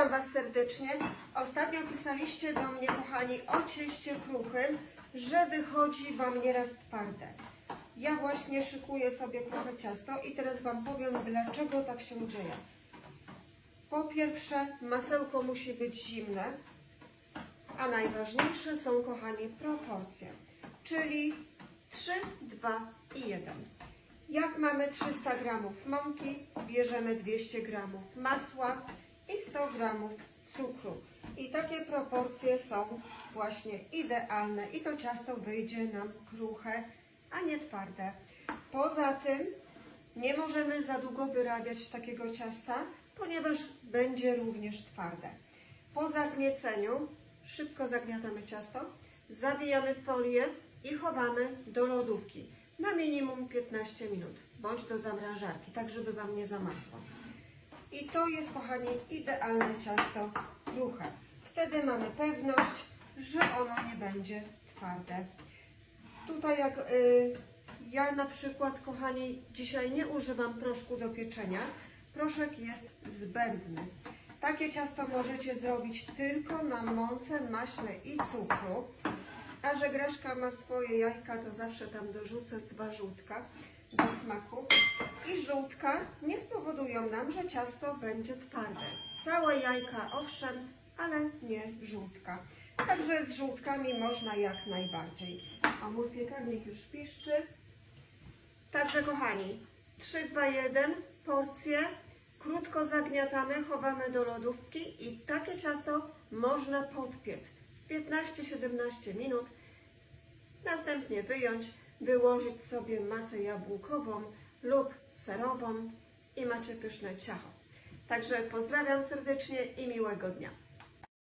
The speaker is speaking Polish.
Witam Was serdecznie. Ostatnio pisaliście do mnie, kochani, o cieście kruchym, że wychodzi Wam nieraz twarde. Ja właśnie szykuję sobie kruche ciasto i teraz Wam powiem, dlaczego tak się dzieje. Po pierwsze, masełko musi być zimne, a najważniejsze są, kochani, proporcje, czyli 3, 2 i 1. Jak mamy 300 gramów mąki, bierzemy 200 gramów masła i 100 gramów cukru. I takie proporcje są właśnie idealne i to ciasto wyjdzie nam kruche, a nie twarde. Poza tym nie możemy za długo wyrabiać takiego ciasta, ponieważ będzie również twarde. Po zagnieceniu szybko zagniatamy ciasto, zawijamy folię i chowamy do lodówki na minimum 15 minut bądź do zamrażarki, tak żeby Wam nie zamarzło. I to jest, kochani, idealne ciasto kruche. Wtedy mamy pewność, że ono nie będzie twarde. Tutaj jak y, ja na przykład, kochani, dzisiaj nie używam proszku do pieczenia. Proszek jest zbędny. Takie ciasto możecie zrobić tylko na mące, maśle i cukru. A że Greszka ma swoje jajka, to zawsze tam dorzucę z dwa żółtka do smaku. I żółtka nie spowodują nam, że ciasto będzie twarde. Całe jajka owszem, ale nie żółtka. Także z żółtkami można jak najbardziej. A mój piekarnik już piszczy. Także kochani, 3, 2, 1, porcje, krótko zagniatamy, chowamy do lodówki i takie ciasto można podpiec 15-17 minut. Następnie wyjąć, wyłożyć sobie masę jabłkową lub serową i macie pyszne ciacho. Także pozdrawiam serdecznie i miłego dnia.